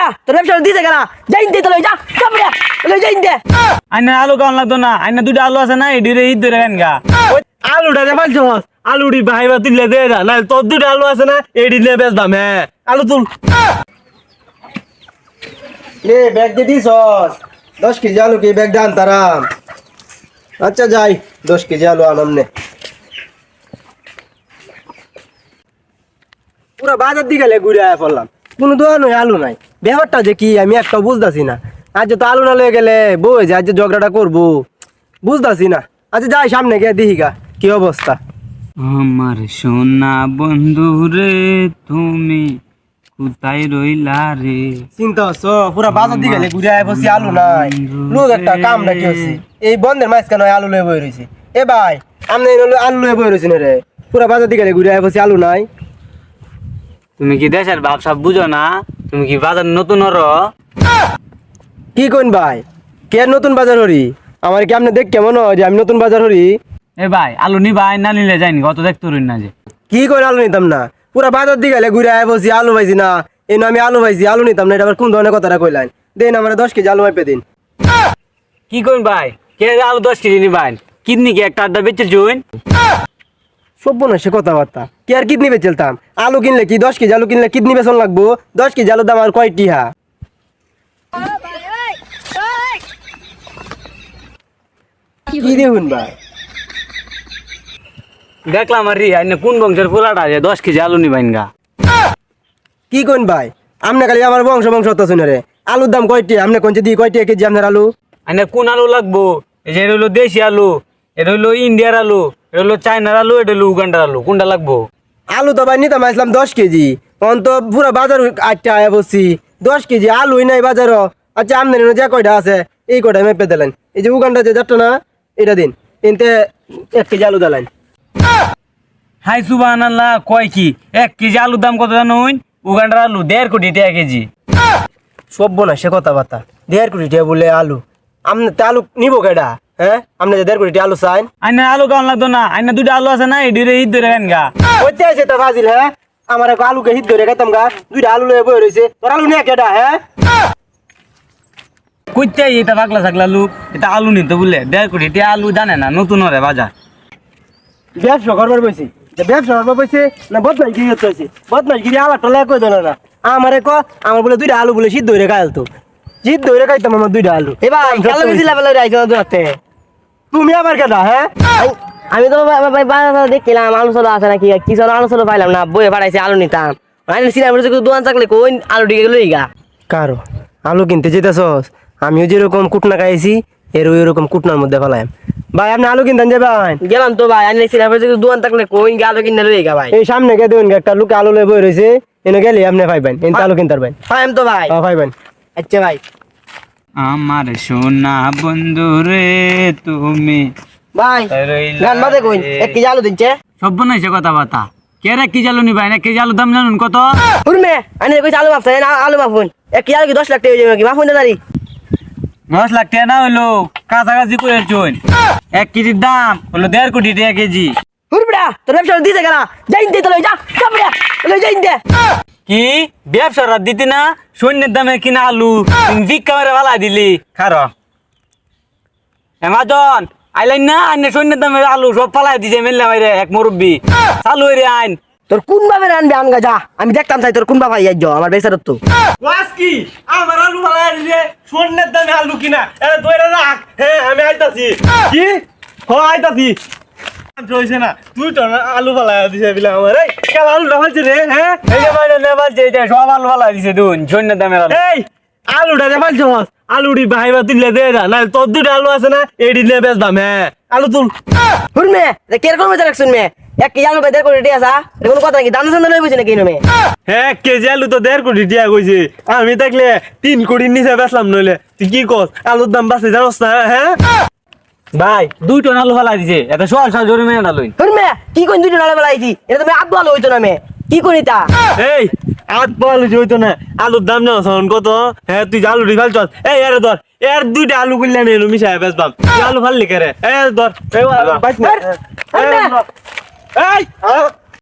হুরমিয়া তোর ব্যবসা দিতে গেলা যাই দে তোলে যা সামনে তোলে যাই দে। আইনা আলু কেমন লাগতো না? আইনা দুইটা আলু আছে না এডিরে ঈদ ধরে গান গা? আলুটা যে পাঁচ মাস আলুটি ভাইবা তুললে দে না না তোর দুটো আলু আছে না এডি নিয়ে বেচবাম হ্যাঁ। আলু তুল। রে ব্যাগ দিয়ে দিছস দশ কেজি আলু কি ব্যাগ ডান তারাম আচ্ছা যাই দশ কেজি আলু আনাম নে। পুরো বাজার দিকে গেলে ঘুরে আয়া পড়লাম। কোনো দোকান আলু নাই। ব্যাপারটা যে কি আমি একটা বুঝতাছি না। আজ তো আলু না লয়ে গেলে বউ যে আজ ঝগড়াটা করব। বুঝতেছি না। আচ্ছা যাই সামনে গিয়ে গা কি অবস্থা। আমার সোনা বন্ধু রে তুমি কোথায় রইলা রে? চিন্তা হচ্ছে পুরা বাজার দিকে ঘুরে আয়া বসি আলু নাই। লোক একটা কাম নাকি হচ্ছে। এই বন্ধের মাঝখানে আলু লয়ে বই রয়েছে। এ ভাই হলো আলু লয়ে বই রয়েছে না রে। পুরা বাজার দিকে ঘুরে আয়া বসি আলু নাই। তুমি কি দেশের ব্যবসা বুঝো না? তুমি কি বাজার নতুন হর? কি কোন ভাই? কে নতুন বাজার হরি? আমার কি আপনি দেখ কেমন হয় যে আমি নতুন বাজার হরি? এ ভাই আলু নিবাই না নিলে যাইনি কত দেখতে রইন না যে। কি করে আলু নিতাম না? পুরা বাজার দিকে গেলে ঘুরে আয়া বসি আলু পাইছি না। এই না আমি আলু পাইছি আলু নিতাম না এটা আবার কোন ধরনের কথাটা কইলেন? দেন আমার দশ কেজি আলু মাইপে দিন। কি করুন ভাই? কে আলু দশ কেজি নিবাই কিডনি কি একটা আড্ডা বেচে জুন সভ্য না সে কথাবার্তা। কি আর কিডনি বেচলতাম আলু কিনলে কি? দশ কেজি আলু কিনলে কিডনি বেচন লাগবো? দশ কেজি আলুর দাম আর কয়টি হা? কি দেখুন ভাই দেখলাম আর রি আইনে কোন বংশের পোলাটা আছে দশ কেজি আলু নিবাইন গা? কি কোন ভাই? আমনে খালি আমার বংশ বংশ হতো শুনে রে। আলুর দাম কয়টি? আমনে কোনছে দিয়ে কয়টি কেজি আপনার আলু? আইনে কোন আলু লাগবো? যে হইল দেশি আলু এটা হইল ইন্ডিয়ার আলু। এটা হইল চায়নার আলু এটা হইল উগান্ডার আলু। কোনটা লাগবো? আলু তো ভাই নিতাম আসলাম দশ কেজি। অন তো পুরো বাজার আটটা আয়া বসছি। দশ কেজি আলুই নাই বাজারও। আচ্ছা আমনে যে কয়টা আছে? এই কয়টা মেপে দিলেন এই যে উগান্ডা যে যাত্রা না এটা দিন। এনতে এক কেজি আলু দিলেন হাই সুবাহ আল্লাহ কয় কি? এক কেজি আলুর দাম কত জানুন? উগান্ডার আলু দেড় কোটি টাকা কেজি। সভ্য না সে কথাবার্তা। দেড় কোটি টাকা বলে আলু। আমনে তে আলু নিবো কেডা? হ্যাঁ? আপনি যে দেড় কোটি আলু চাইন। আইনা আলু কেমন লাগতো না? আইনা দুইটা আলু আছে না এডিরে ঈদ ধরে গান গা। কইতে আছে তা ফাজিল হ্যাঁ? আমার এক আলুকে হিট করে খাইতাম গা। দুইটা আলু লয়ে বই তোর আলু নিয়ে কেডা হ্যাঁ? কইতে এটা পাগলা থাকলা লোক এটা আলু নিতে বলে। দেড় কোটি টাকা আলু জানে না নতুন হরে বাজার। ব্যবসা করবার বসে ব্যবসা করবার বসে না বদমাই গিরি হতে হয়েছে বদমাই গিরি আলা টলা কই দিল না। আমারে ক আমার বলে দুইটা আলু বলে সিদ্ধ হয়ে খাইল তো। সিদ্ধ হয়ে খাইতাম আমার দুইটা আলু। এ ভাই কালো গেছিলা বলে রাইছো দূরতে? তুমি আবার কেডা হ্যাঁ? আমি তো ভাই বাজার দেখছিলাম আলু সলো আছে নাকি? কি সলো আলু সলো পাইলাম না বইয়ে পাঠাইছে আলু নিতাম। আইন সিনা বলে দোকান থাকলে কই আলু দিকে লই গা? কারও? আলু কিনতে যেতেছস? আমিও যেরকম কুটনা খাইছি এর ওই রকম কুটনার মধ্যে ফেলাম ভাই আপনি আলু কিনতেন যাবেন গেলাম তো ভাই আইন সিনা বলে দোকান থাকলে কই আলু কিনে লই গা ভাই? এই সামনে গিয়ে দেখুন একটা লোক আলু লয়ে বই রয়েছে এনে গেলে আপনি পাইবেন এনতে আলু কিনতে পারবেন। পাইম তো ভাই। পাইবেন আচ্ছা ভাই। আমার সোনা বন্ধু রে তুমি। ভাই গান বাদে কই? এক কেজি আলু দিচ্ছে সব বানাইছে কথা বার্তা কে রে কি আলু নিবাই? না কেজি আলু দাম জানুন কত? হুরমে আইন কইছে আলু মাফছে না আলু মাফুন এক কেজি আলু কি দশ লাখ টাকা যাবে কি? মাফুন দাঁড়ি। দশ লাখ টাকা না হইল কাছাকাছি করে চুন। এক কেজির দাম হলো দেড় কোটি টাকা কেজি। হুরবড়া তোর ব্যবসা দিতে গেলা। যাই দে তোলে যা সামনে তোলে যাই দে। কি? ব্যবসার দিতি না? সৈন্যের দামে কিনা আলু? ভিক্ষা মেরে ভালা দিলি। খার। এমাজন আইলাইন না? আইনে সৈন্যের দামে আলু সব ফালাই দিছে মেললে মাইরে এক মুরব্বি। চালু হইরে আইন। তোর কোন ভাবে রানবে আনগা যা? আমি দেখতাম চাই তোর কোন বাবা ইয়াই আমার বেচার তো। ওয়াস কি? আমার আলু ভালো দিছে সোনের দামে আলু কিনা। এ দইরা রাখ। হ্যাঁ আমি আইতাছি। কি? হ আইতাছি। চলছে না। তুই তো আলু ভালো দিছে বিলা আমার এই। কেন আলু ফালছে রে হ্যাঁ? এই যে নেবাল যে এটা সব আলু ফালাই দিছে দুন সৈন্যের দামের আলু। এই আলুটা আলুটি ভাইবা তুললে দে না না তোর দুটো আলু আছে না এডি নিয়ে বেচবাম হ্যাঁ আলু তুল। হুরমে কীরকম বেচার রাখছুন মে এক কেজি আলু করে রেডি আসা কোনো কথা নাকি? বুঝি নাকি নমে হ্যাঁ এক কেজি আলু তো দেড় কোটি টিয়া কইছে। আমি থাকলে তিন কোটির নিচে বেচলাম নইলে। তুই কি কস? আলুর দাম বাড়ছে জানোস না হ্যাঁ? ভাই দুই টন আলু ফালাই দিছে। এটা সল সল জোরে মেয়ে না লইন হুরমে কি কোন দুইটা ফেলাই দিছি? এটা তুমি আব্বু আলু হইতো না মে। কি করি তা? এই আট আলু হইতো না আলুর দাম জানো শোন কত? হ্যাঁ তুই আলু রি চল এই এর ধর এর দুইটা আলু কইলা মিশাই বেচবাম তুই আলু ফাললি কে রে? এই ধর এই এই, এই